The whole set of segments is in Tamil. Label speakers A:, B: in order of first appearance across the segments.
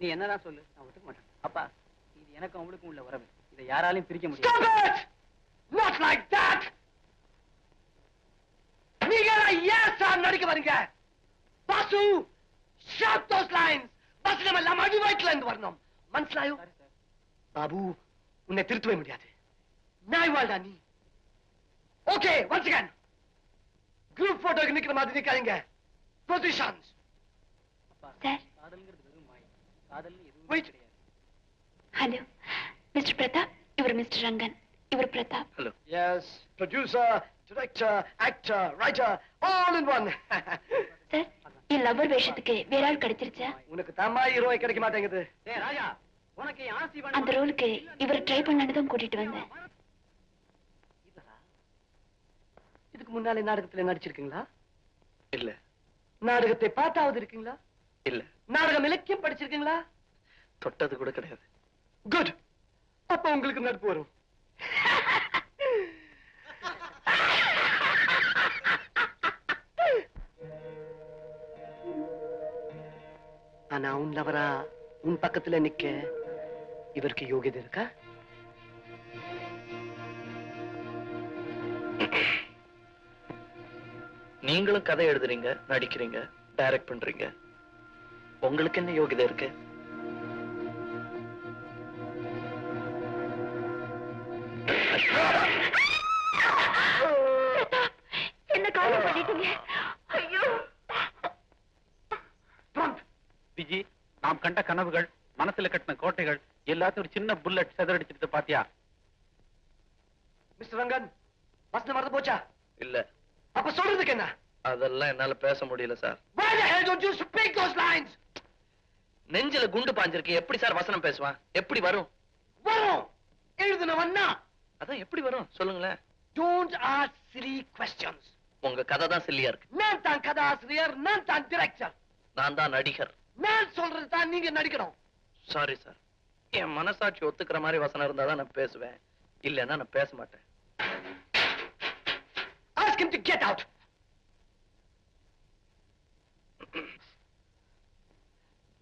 A: நீ என்னதான் சொல்லு நான் ஒத்துக்க மாட்டேன். அப்பா இது எனக்கும் அவளுக்கும் உள்ள உறவு. இதை யாராலையும் பிரிக்க
B: Stop
A: முடியாது
B: it! Not like that! நீங்க ஏன் சார் நடிக்க வரீங்க? Boss sharp those lines. பஸ் நம்ம எல்லாம் அடி வயிற்றுல இருந்து வரணும். மனசிலாயோ?
A: சரி சார்
B: பாபு உன்னை திருத்தவே முடியாது. நாய் வாழ்டா நீ. Okay once again. குரூப் போட்டோக்கு நிக்கிற மாதிரி நிக்காதீங்க. பொசிஷன்ஸ்
A: அப்பா
C: சார் ஹலோ மிஸ்டர் பிரதாப் இவர் மிஸ்டர் ரங்கன் இவர் Pratap
D: hello
B: yes producer director actor writer all in one
C: sir N lover வேஷத்துக்கு வேற ஆள் கிடைச்சிருச்சா?
B: உனக்கு தம்மா ஹீரோய் கிடைக்க மாட்டேங்குது.
A: டேய் ராஜா உனக்கு ஆசி
C: அந்த ரோலுக்கு இவர் ட்ரை பண்ணலான்னு தான் கூட்டிட்டு வந்தேன்.
B: இதுக்கு முன்னாலே நாடகத்துல நடிச்சிருக்கீங்களா?
D: இல்ல.
B: நாடகத்தை பார்த்தாவது இருக்கீங்களா?
D: இல்ல.
B: நாடகம் இலக்கியம் படிச்சிருக்கீங்களா?
D: தொட்டது கூட கிடையாது.
B: குட் அப்ப உங்களுக்கு நட்பு வரும். ஆனா உன் லவரா உன் பக்கத்துல நிக்க இவருக்கு யோகியதை இருக்கா?
D: நீங்களும் கதை எழுதுறீங்க நடிக்கிறீங்க டைரக்ட் பண்றீங்க. உங்களுக்கு என்ன யோகிதை இருக்கு?
C: என்ன காலம் பண்ணிட்டீங்க? ஐயோ.
E: விஜி நாம் கண்ட கனவுகள் மனசுல கட்டின கோட்டைகள் எல்லாத்தையும் ஒரு சின்ன புல்லட் செதறடிச்சிட்டு பாத்தியா?
B: மிஸ்டர் ரங்கன் வசனம் மறந்து போச்சா?
D: இல்ல.
B: அப்ப சொல்றதுக்கு என்ன?
D: அதெல்லாம் என்னால பேச முடியல sir.
B: Why the hell don't you speak those lines?
D: நெஞ்சில குண்டு பாஞ்சிருக்கு. எப்படி சார் வசனம் பேசுவான் எப்படி வரும்?
B: வரும். எழுதுனவன்னா?
D: அதான் எப்படி வரும்? சொல்லுங்களேன்.
B: Don't ask silly questions.
D: உங்க கதை தான் சில்லியா இருக்கு.
B: நான் தான் கதாசிரியர் நான் தான் டிரெக்டர்
D: நான் தான் நடிகர்.
B: நான் சொல்றது தான் நீங்க நடிக்கணும்.
D: சாரி சார் என் மனசாட்சி ஒத்துக்கிற மாதிரி வசனம் இருந்தா தான் நான் பேசுவேன். இல்லைன்னா நான் பேச மாட்டேன்.
B: Ask him to get out.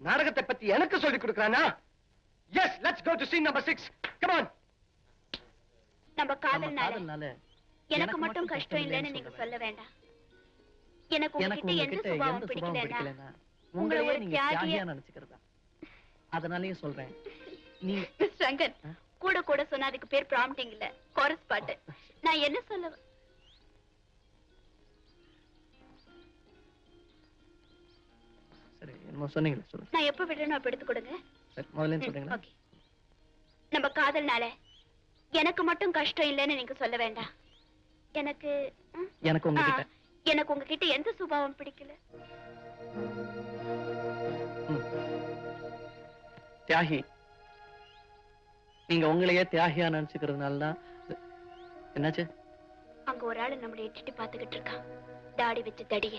B: நாடகத்தை பத்தி எனக்கு சொல்லி கொடுக்கறானா? Yes let's go to scene number six come on
C: நம்ம காதல்னால எனக்கு மட்டும் கஷ்டம் இல்லைன்னு நீங்க சொல்ல வேண்டாம். எனக்கு உங்ககிட்ட எந்த சுபாவம் பிடிக்கலன்னா உங்களை ஒரு தியாகியா
F: நினைச்சுக்கிறதா? அதனாலயே சொல்றேன். நீ
C: ரங்கன் கூட கூட சொன்னா அதுக்கு பேர் ப்ராம்ப்டிங் இல்ல. கோரஸ் பாட்டு நான் என்ன சொல்ல
F: சொன்னீங்களே சொல்லுங்க.
C: நான் எப்ப விடுறேனோ அப்ப எடுத்து கொடுங்க.
F: முதல்ல சொல்றீங்களா?
C: நம்ம காதல்னால எனக்கு மட்டும் கஷ்டம் இல்லைன்னு நீங்க சொல்ல வேண்டாம். எனக்கு?
F: எனக்கு உங்ககிட்ட.
C: எனக்கு உங்ககிட்ட எந்த சுபாவம் பிடிக்கல.
F: தியாகி நீங்க உங்களையே தியாகியா நினைச்சுக்கிறதுனால தான் என்னாச்சு?
C: அங்க ஒரு ஆளு நம்மளை எட்டிட்டு பாத்துக்கிட்டு இருக்கான். தாடி வச்சு தடிய.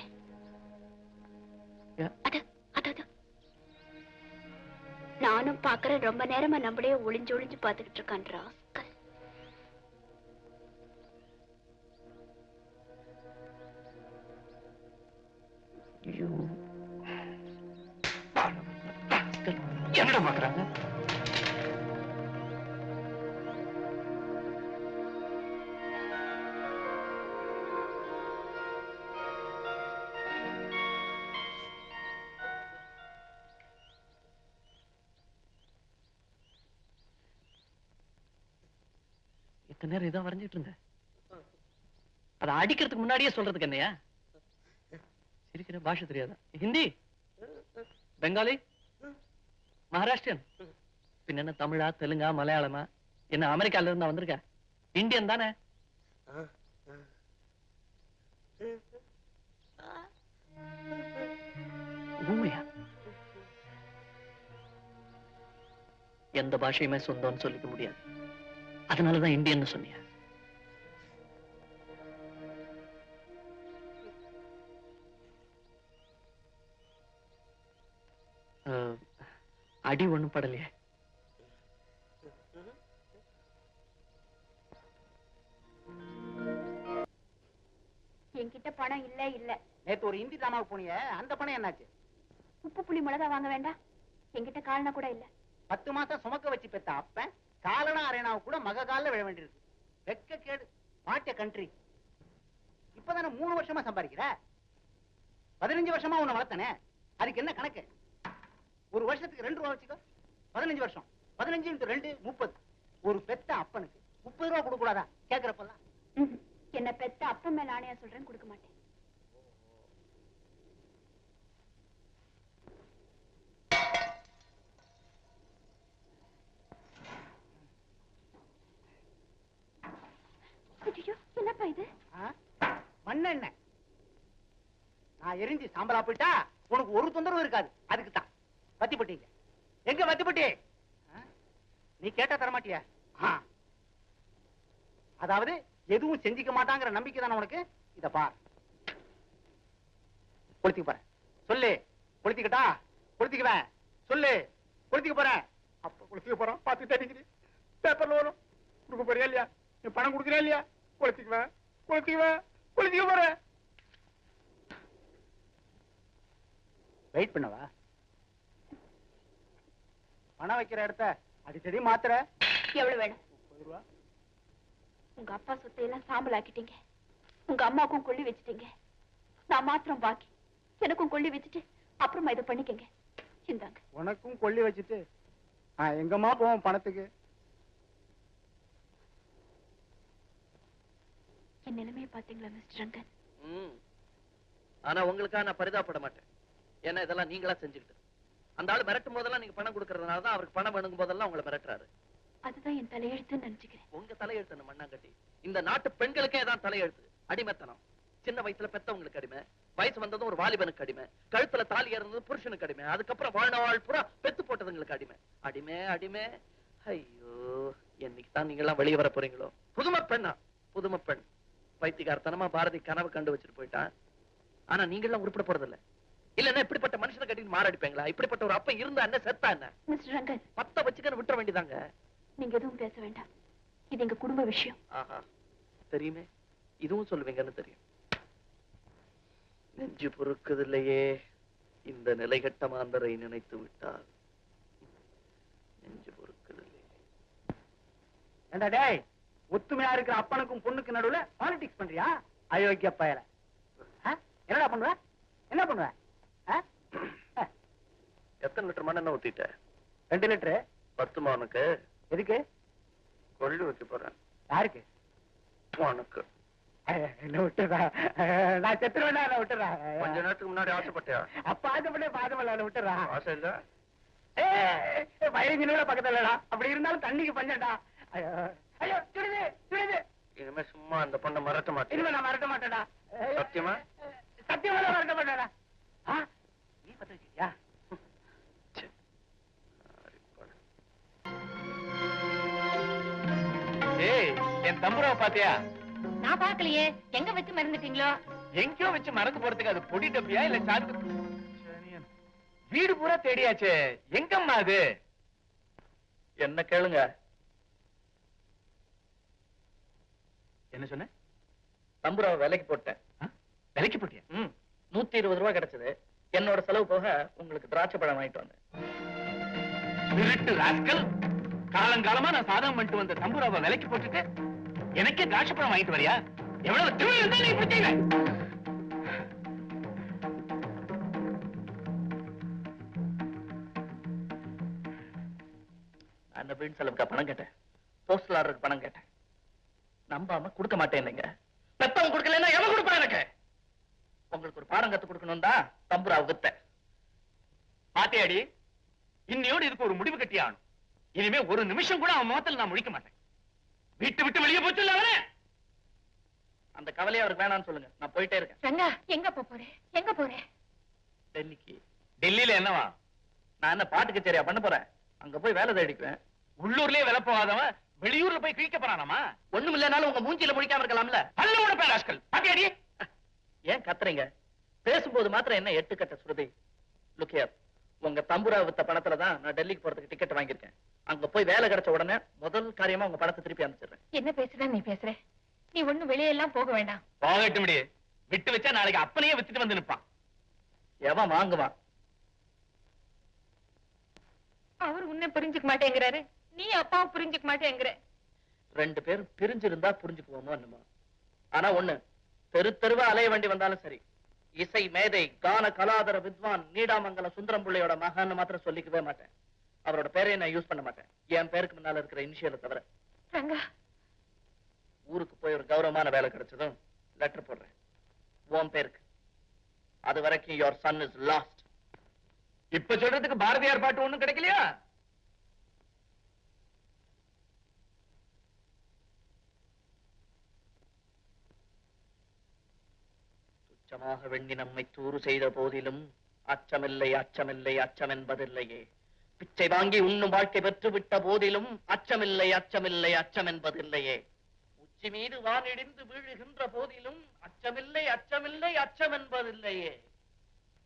F: ஏன்?
C: அது நானும் பாக்குறேன் ரொம்ப நேரமா நம்மளே ஒளிஞ்சு ஒளிஞ்சு பாத்துக்கிட்டு இருக்கான் ராஸ்கல்.
F: என்னடா பாக்குறாங்க நேரம் இதான் வரைஞ்சிட்டு இருந்தேன். அதை அடிக்கிறதுக்கு முன்னாடியே சொல்றதுக்கு என்னையா? சிரிக்கிற பாஷை தெரியாதா? ஹிந்தி? பெங்காலி? மகாராஷ்டிரியன் பின்ன என்ன தமிழா தெலுங்கா மலையாளமா? என்ன அமெரிக்கால இருந்தா வந்திருக்க இந்தியன் தானே? ஊமையா? எந்த பாஷையுமே சொந்தம்னு சொல்லிக்க முடியாது. அதனாலதான் இந்தியன்னு சொன்னியா? அடி ஒண்ணும் படலையே.
C: என்கிட்ட பணம் இல்ல இல்ல.
A: நேத்து ஒரு ஹிந்தி டிராமாவுக்கு போனியே அந்த பணம் என்னாச்சு?
C: உப்பு புளி மிளகா வாங்க வேண்டாம். என்கிட்ட காரணா கூட இல்ல.
A: பத்து மாசம் சுமக்க வச்சு பெத்த அப்பன் காலனா அரேனாவு கூட மக காலில் விழ வேண்டியிருக்கு. வெக்க கேடு வாட்டிய கண்ட்ரி இப்பதானே மூணு வருஷமா சம்பாதிக்கிற? பதினஞ்சு வருஷமா உன்னை வளர்த்தனே? அதுக்கு என்ன கணக்கு? ஒரு வருஷத்துக்கு ரெண்டு ரூபா வச்சுக்கோ. பதினஞ்சு வருஷம். பதினஞ்சு இன்ட்டு ரெண்டு முப்பது. ஒரு பெத்த அப்பனுக்கு முப்பது ரூபா கொடுக்க கூடாதா?
C: என்ன பெத்த அப்பன் மேல ஆணையா சொல்றேன் கொடுக்க மாட்டேன் ஐயோ, என்னப்பா இது?
A: ஆ? மண்ணெண்ணெய். நான் எரிஞ்சு சாம்பலா போயிட்டா உனக்கு ஒரு தொந்தரவு இருக்காது. அதுக்கு தான். வத்தி போட்டீங்க எங்க வத்தி போட்டி? ஆ? நீ கேட்டா தரமாட்டியா. அதாவது எதுவும் செஞ்சுக்க மாட்டாங்கிற நம்பிக்கை தானே உனக்கு? இத பார். கொளுத்திக்க போறேன். சொல்லு. கொளுத்திக்கிட்டா? கொளுத்திக்குவேன் சொல்லு. கொளுத்திக்க போறேன் அப்ப கொளுத்திக்க போறோம். பார்த்து தெரிஞ்சுது பேப்பர்ல வரும். கொடுக்க போறியா இல்லையா? நீ பணம் கொடுக்குறியா இல்லையா? போறேன் வெயிட் பண்ணவா? பணம் வைக்கிற இடத்த அடிக்கடி மாத்துற.
C: எவ்வளவு வேணும்? உங்க அப்பா சொத்தை எல்லாம் சாம்பல் ஆக்கிட்டீங்க. உங்க அம்மாவுக்கும் கொள்ளி வச்சுட்டீங்க. நான் மாத்திரம் பாக்கி. எனக்கும் கொள்ளி வச்சுட்டு அப்புறமா இதை பண்ணிக்கங்க. இந்தாங்க.
A: உனக்கும் கொள்ளி வச்சுட்டு எங்கம்மா போவோம் பணத்துக்கு?
C: என் நிலைமையை பாத்தீங்களா மிஸ்டர் ரங்கன்.
D: ஆனா உங்களுக்காக நான் பரிதாபப்பட மாட்டேன். ஏன்னா இதெல்லாம் நீங்களா செஞ்சுக்கிட்டு அந்த ஆளு மிரட்டும் போதெல்லாம் நீங்க பணம் கொடுக்கறதுனால தான் அவருக்கு பணம் வேணுங்கும் போதெல்லாம் உங்களை மிரட்டுறாரு.
C: அதுதான் என் தலையெழுத்துன்னு நினைச்சுக்கிறேன்.
D: உங்க தலையெழுத்து மண்ணாங்கட்டி? இந்த நாட்டு பெண்களுக்கே தான் தலையெழுத்து. அடிமைத்தனம். சின்ன வயசுல பெத்தவங்களுக்கு அடிமை. வயசு வந்ததும் ஒரு வாலிபனுக்கு அடிமை. கழுத்துல தாலி ஏறுனது புருஷனுக்கு அடிமை. அதுக்கப்புறம் வாழ்நாள் பூரா பெத்து போட்டதுங்களுக்கு அடிமை. அடிமை அடிமை. ஐயோ என்னைக்கு தான் நீங்க எல்லாம் வெளியே வர போறீங்களோ? புதுமை பெண்ணா? புதுமை பெண். பைத்தியகாரத்தனமா பாரதி கனவு கண்டு வச்சுட்டு போயிட்டான். ஆனா நீங்க எல்லாம் உருப்பட போறது இல்ல இல்லன்னா இப்படிப்பட்ட மனுஷனை கட்டிட்டு மாரடிப்பீங்களா இப்படிப்பட்ட ஒரு அப்ப இருந்தா என்ன செத்தா என்ன?
C: மிஸ்டர் ரங்கன்.
D: பத்த வச்சுக்கன்னு விட்டுற வேண்டியதாங்க.
C: நீங்க எதுவும் பேச வேண்டாம். இது எங்க குடும்ப விஷயம்.
D: ஆஹா. தெரியுமே. இதுவும் சொல்லுவீங்கன்னு தெரியும். நெஞ்சு பொறுக்குதில்லையே. இந்த நிலைகட்ட மாந்தரை நினைத்து விட்டால். நெஞ்சு பொறுக்குதில்லையே.
A: ஏண்டா டேய் ஒத்துமையா இருக்கிற அப்பனுக்கும் பொண்ணுக்கு நடுவுல பாலிடிக்ஸ் பண்றியா? அயோக்கிய பயல? என்னடா பண்ணுவ? என்ன பண்ணுவ?
D: எத்தனை லிட்டர் மண்ணெண்ணெய் ஊத்திட்ட?
A: ரெண்டு லிட்டரு.
D: பத்துமா உனக்கு
A: எதுக்கு?
D: கொள்ளு வைக்க போறேன்
A: யாருக்கு?
D: உனக்கு
A: நான் செத்துருவேனா? விட்டுறா?
D: கொஞ்ச நேரத்துக்கு முன்னாடி ஆசைப்பட்டியா?
A: அப்ப ஆசைப்பட்டே பாதமல்ல விட்டுறா?
D: ஆசை இல்ல.
A: ஏய், பதினஞ்சு நிமிடம் பக்கத்துல இல்லடா. அப்படி இருந்தாலும் தண்ணிக்கு பஞ்சம்டா. ஐயோ சுடுது சுடுது
D: இனிமே சும்மா அந்த பொண்ணை மறக்க மாட்டேன்.
A: இனிமே நான் மறக்க மாட்டேன்டா. ஐயோ.
D: சத்தியமா?
A: சத்தியமா நான் மறக்க? நீ
E: ஏய் என் தம்புராவை பாத்தியா?
C: நான் பாக்கலையே எங்க வச்சு மறந்துட்டீங்களோ?
E: எங்கேயோ வச்சு மறந்து போறதுக்கு அது பொடி டப்பியா இல்ல சாக்கு வீடு பூரா தேடியாச்சே. எங்கம்மா அது?
D: என்ன கேளுங்க.
E: என்ன சொன்ன?
D: தம்புராவை விலைக்கு போட்டேன்?
E: விலைக்கு போட்டியா?
D: ம். நூத்தி இருபது ரூபாய் கிடைச்சது. என்னோட செலவு போக உங்களுக்கு திராட்சை பழம் வாங்கிட்டு வந்தேன்.
E: திருட்டு ராஸ்கல். காலங்காலமா நான் சாதகம் பண்ணிட்டு வந்த தம்புராவை விலைக்கு போட்டுட்டு எனக்கே திராட்சைப்பழம் வாங்கிட்டு வரியா? எவ்வளவு திமிரு இருந்தா நீ?
D: நான் அந்த செலவுக்கு பணம் கேட்டேன்? போஸ்டல் ஆர்டருக்கு பணம் கேட்டேன். நம்பாம கொடுக்க மாட்டேன் பெத்தவங்க கொடுக்கலன்னா எவன் கொடுப்பான் எனக்கு? உங்களுக்கு ஒரு பாடம் கத்து கொடுக்கணும் தான் தம்புராவை வித்தேன்
E: பாத்தியாடி இன்னையோடு இதுக்கு ஒரு முடிவு கட்டி ஆகணும். இனிமே ஒரு நிமிஷம் கூட அவன் முகத்தில் நான் முழிக்க மாட்டேன். வீட்டு விட்டு வெளியே போச்சு அவனே?
D: அந்த கவலையை அவருக்கு வேணாம்னு சொல்லுங்க. நான் போயிட்டே இருக்கேன்.
C: ரங்கா எங்க போறேன் எங்க போறேன்
D: டெல்லிக்கு.
E: டெல்லியில என்னவா?
D: நான் என்ன பாட்டு கச்சேரியா பண்ண போறேன்? அங்க போய் வேலை தேடிக்குவேன்.
E: உள்ளூர்லயே விலை போகாதவன் வெளியூர்ல போய் கிழிக்க போறானாமா?
D: ஒண்ணும் இல்லைனாலும் உங்க மூஞ்சில முடிக்காம இருக்கலாம்ல.
E: பல்ல உட பேர் ராஸ்கல். பாத்தியாடி
D: ஏன் கத்துறீங்க? பேசும்போது மாத்திரம் என்ன எட்டு கட்ட சுருதி? லுக்கியர் உங்க தம்புரா வித்த பணத்துல தான் நான் டெல்லிக்கு போறதுக்கு டிக்கெட் வாங்கியிருக்கேன். அங்க போய் வேலை கிடைச்ச உடனே முதல் காரியமா உங்க பணத்தை திருப்பி அனுப்பிச்சிடுறேன்.
C: என்ன பேசுற? நீ பேசுற. நீ ஒண்ணும் வெளியெல்லாம் போக வேண்டாம்.
E: போகட்டும் முடியே விட்டு வச்சா நாளைக்கு அப்பனையே வித்துட்டு வந்து நிப்பான்.
D: எவன் வாங்குவான்?
G: அவர் உன்னை புரிஞ்சுக்க மாட்டேங்கிறாரு. நீ அப்பாவை புரிஞ்சுக்க மாட்டேங்கிற.
D: ரெண்டு பேரும் பிரிஞ்சிருந்தா புரிஞ்சுக்குவோமோ என்னமோ. ஆனா ஒண்ணு தெரு தெருவா அலைய வேண்டி வந்தாலும் சரி இசை மேதை கான கலாதர வித்வான் நீடாமங்கல சுந்தரம் பிள்ளையோட மகான்னு மாத்திரம் சொல்லிக்கவே மாட்டேன். அவரோட பேரையும் நான் யூஸ் பண்ண மாட்டேன். என் பேருக்கு முன்னால இருக்கிற இனிஷியலை தவிர. ஊருக்கு போய் ஒரு கௌரவமான வேலை கிடைச்சதும் லெட்டர் போடுறேன். உன் பேருக்கு. அது வரைக்கும் யுவர் சன் இஸ் லாஸ்ட்
E: இப்ப சொல்றதுக்கு பாரதியார் பாட்டு ஒண்ணும் கிடைக்கலையா?
D: அச்சமாக வெண்ணி நம்மை தூறு செய்த போதிலும் அச்சமில்லை அச்சமில்லை அச்சம் என்பதில்லையே பிச்சை வாங்கி உண்ணும் வாழ்க்கை பெற்று விட்ட போதிலும் அச்சமில்லை அச்சமில்லை அச்சம் என்பதில்லையே உச்சி மீது வானிடிந்து வீழுகின்ற போதிலும் அச்சமில்லை அச்சமில்லை அச்சம் என்பதில்லையே